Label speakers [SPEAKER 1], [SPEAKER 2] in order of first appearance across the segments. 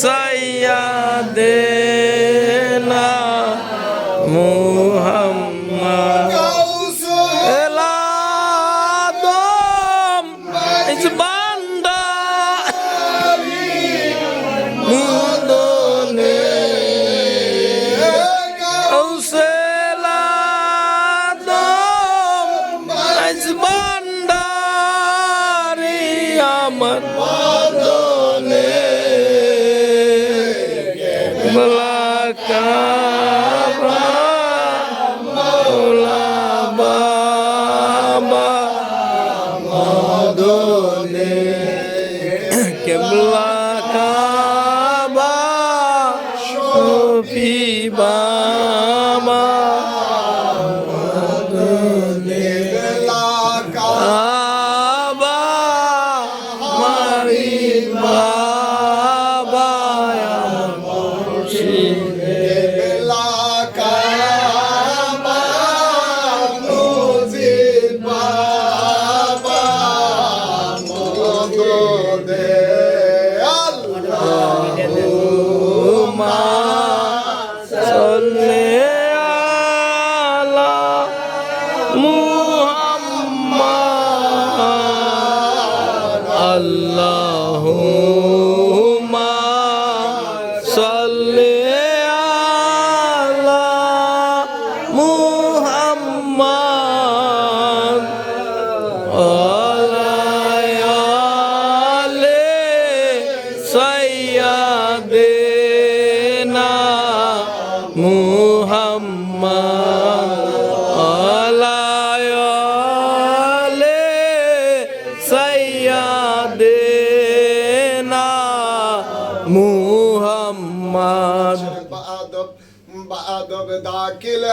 [SPEAKER 1] সাইয়া দেনা মু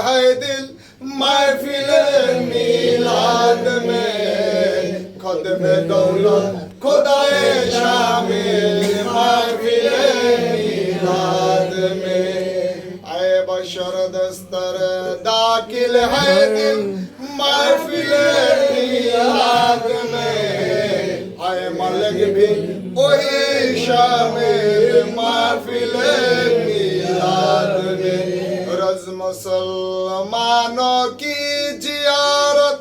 [SPEAKER 2] हाय दिल महफिल मिलाद में खुद में दौलत खुदाए शामिल महफिल मिलाद में आए बशर दस्तर दाखिल है दिल महफिल मिलाद में आए मलक भी वही शामिल महफिल মুসলমান কি জিয়ারত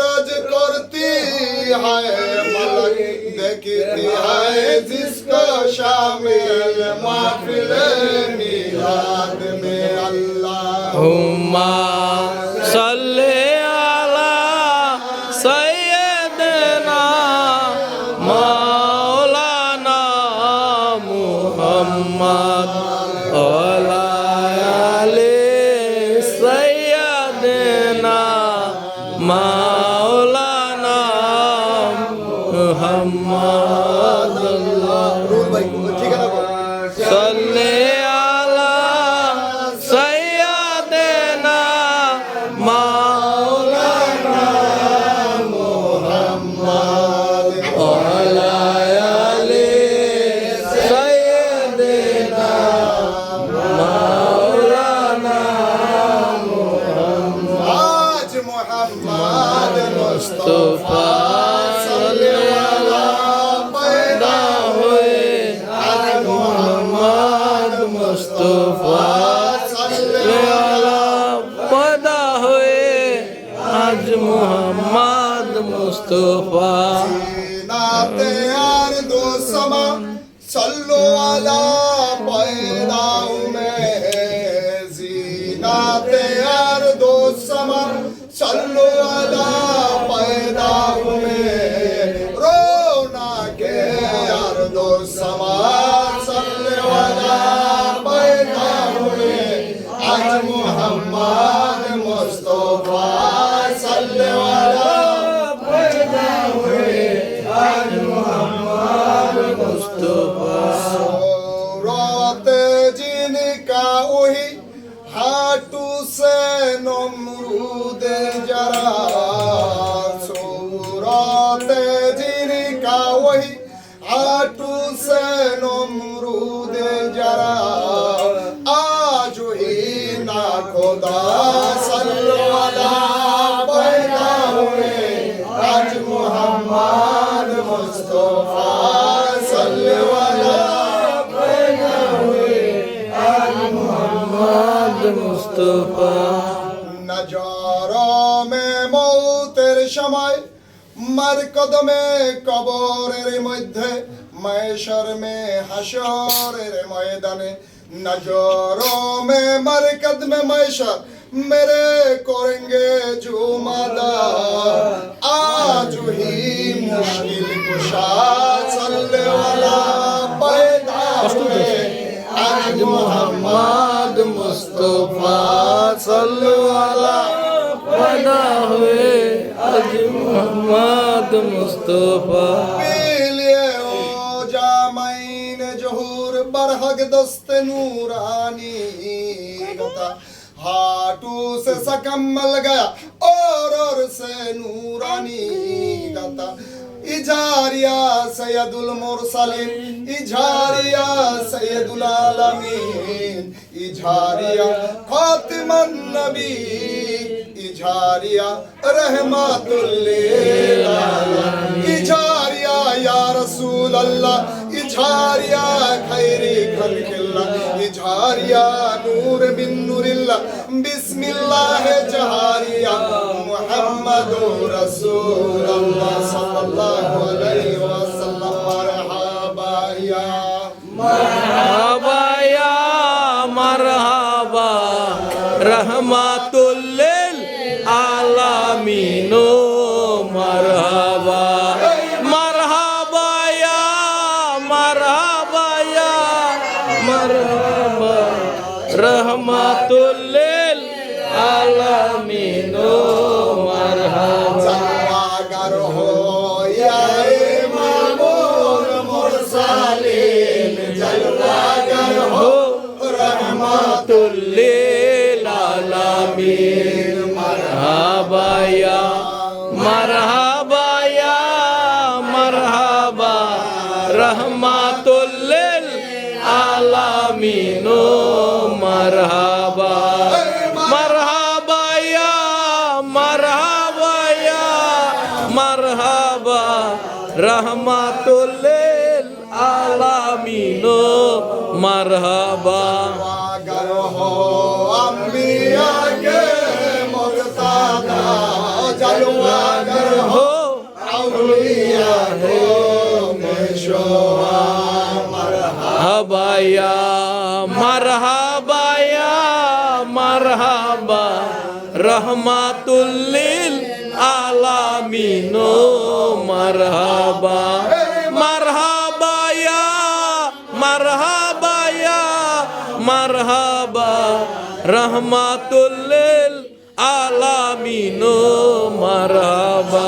[SPEAKER 2] রোজ করতি? হয় মলক, দেখতি হয় জিসকো শামিল, মাহফিল মিলাদ মে আল্লাহ। হুম্মা সাল্লা মাওলানা মোহাম্মদ
[SPEAKER 1] মুস্তফা
[SPEAKER 2] নজর মে মৌতের সময় মার কদমে কবরের মধ্যে মহেশ্বর মে হাসরের ময়দানে নজর মে মার কদমে মহেশ্বর मेरे करेंगे जो मदा आज ही मुश्किल कुशा चलने वाला पैदा आज मोहम्मद
[SPEAKER 1] मुस्तफा चलने वाला पैदा हुए आज
[SPEAKER 2] मोहम्मद मुस्तफा जामाइन जहूर बरहक दस्त नूरानी हाटू से सकम्मल गया और और से नूरानी गता इजारिया सैयदुल मुरसलिन इजारिया सैयदुल आलमीन इजारिया खातिमन नबी इजारिया रहमातुल लिल आलमीन इजारिया या रसूल अल्लाह ঝারিয়া খাইরি খালকিল্লা ঝারিয়া নূর বিন নুরিল্লা বিসমিল্লাহ জাহারিয়া মুহাম্মাদুর রাসূলুল্লাহ সাল্লাল্লাহু আলাইহি ওয়াসাল্লাম।
[SPEAKER 1] মারহাবা ইয়া। মারহাবা। লিল আলামিন মারহাবা। জাগার হইয়া ইমামুল মুরসালিন জাগার হো রহমাতুল লিল আলামিন। রহমাতুল্লিল
[SPEAKER 2] আলামিন মারহাবা। মাগর হো আম্বিয়া কে মুরতাদা
[SPEAKER 1] জালওয়াগর হো আউলিয়া হো মেশোয়া মারহাবা মারহাবা। রহমাতুল্লিল আমিনো মারহাবা। মারহাবা ইয়া মারহাবা ইয়া মারহাবা। রহমাতুল্লিল আলামিনো মারহাবা।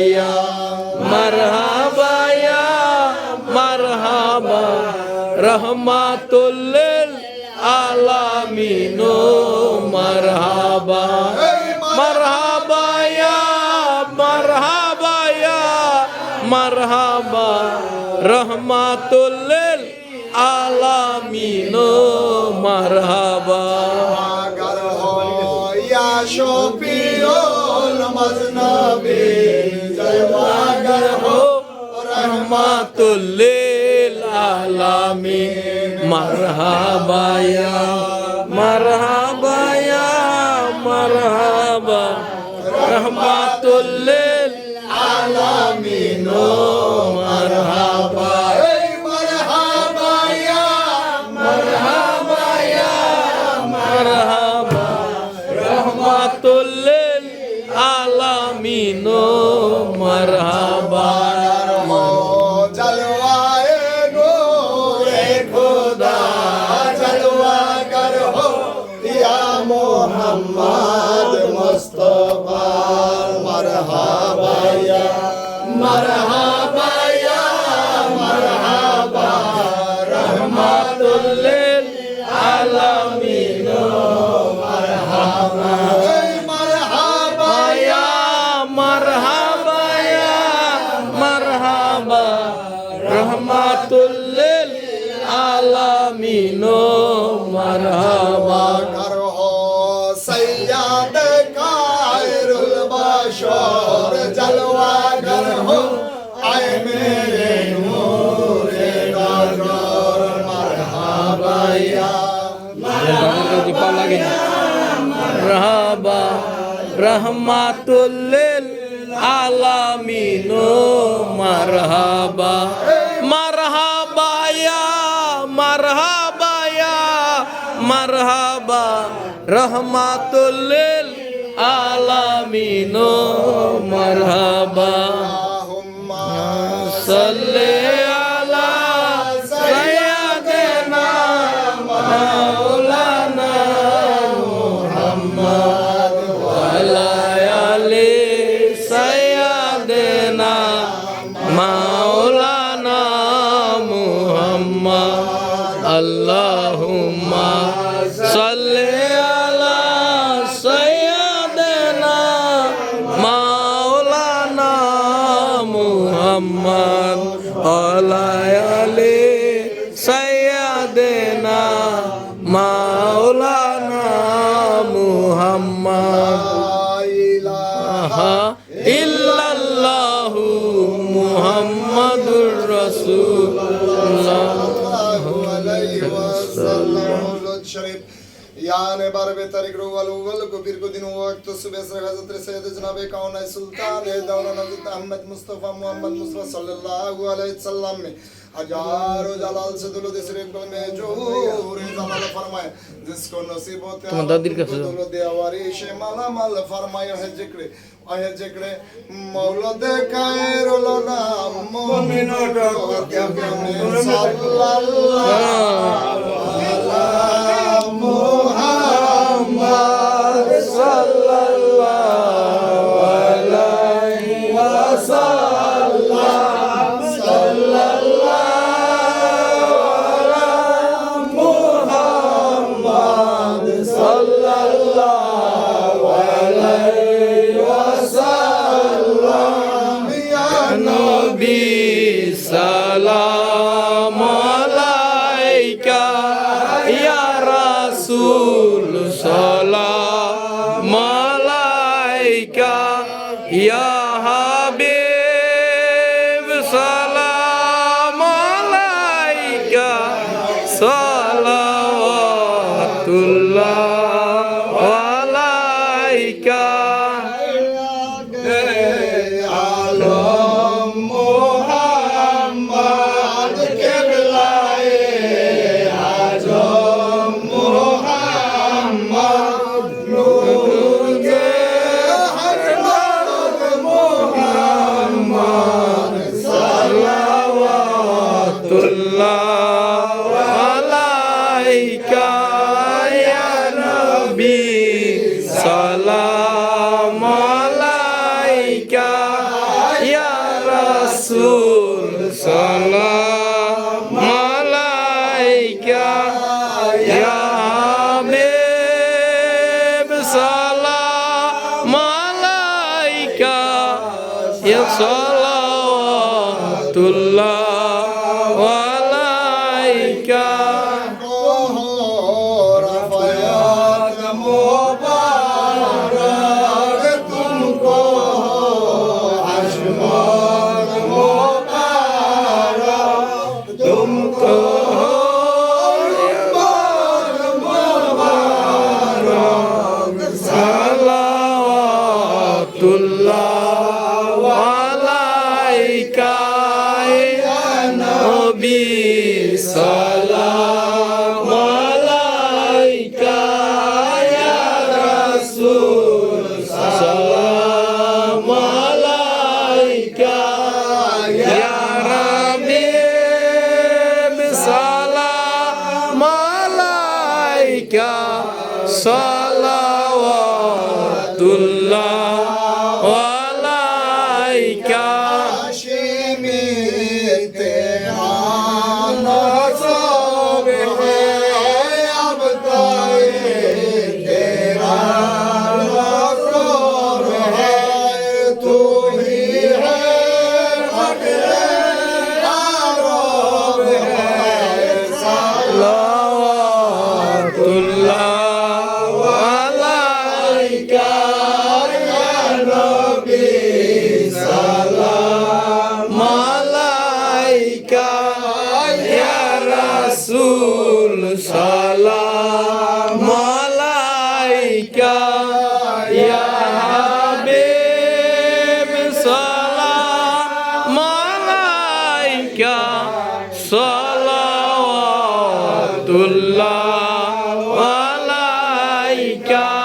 [SPEAKER 1] Yeah. মারহাবায়া মারহাবা রহমাতুল্লিল আলামিন মারহাবা। মারহাবায়া মারহাবায়া মারহাবা রহমাতুল্লিল আলামিন মারহাবা।
[SPEAKER 2] শফি মজনবে
[SPEAKER 1] জয় মাগর হো রহমাতুল্লিল আলামিন মারহাবা ইয়া মারহাবা ইয়া মারহাবা রহমাতুল্লিল আলামিন রহমাতুল্লিল আলামিন মারহাবা রহমাতুল্লিল আলামিন মারহাবা করহ সাইয়াদ কায়রুল বাশর
[SPEAKER 2] জলওয়া করহ আয় মেরে
[SPEAKER 1] নূরে নজর মারহাবা ইয়া মারহাবা রহমাতুল্লিল আলামিন মারহাবা। রহমাতুল্লিল আলামিন মরহাবা। সাল্লাল্লাহু মুহাম্মদ আলায়ালি
[SPEAKER 2] 12 तारीख रो वाल उवल को पीर को दिन वो वक्त सुबह से हजरत सैयद जनाब कौन है सुल्तान है दौला हजरत अहमद मुस्तफा मोहम्मद मुस्तफा सल्लल्लाहु अलैहि वसल्लम में हजारों जलाल से दुलो दिस रे को में जो रे जमाल फरमाए जिसको नसीब होता
[SPEAKER 1] है दादिर का दुलो
[SPEAKER 2] दे वारी शे माला माल फरमाए है जिक्र आए जिक्र मौला दे काए रोलो ना मोमिन डको क्या
[SPEAKER 1] में सल्लल्लाहु अलैहि वसल्लम সালাম সালাওয়াতুল্লাহ God.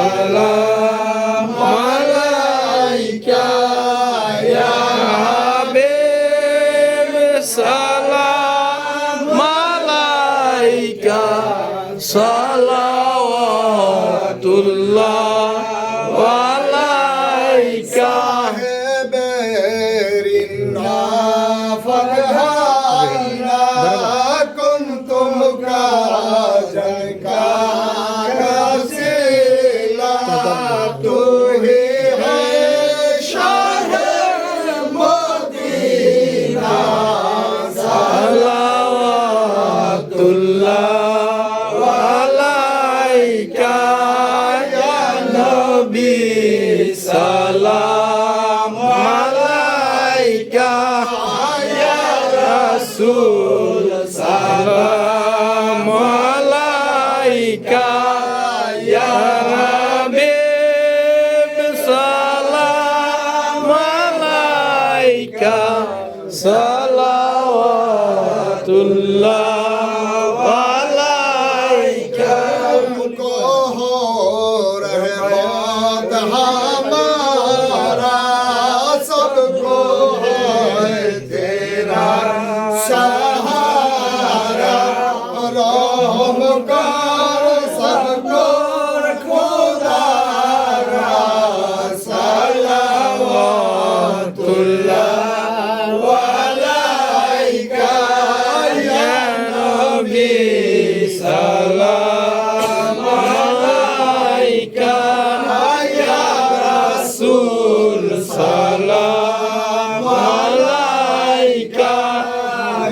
[SPEAKER 1] সালাম रहमत हमारा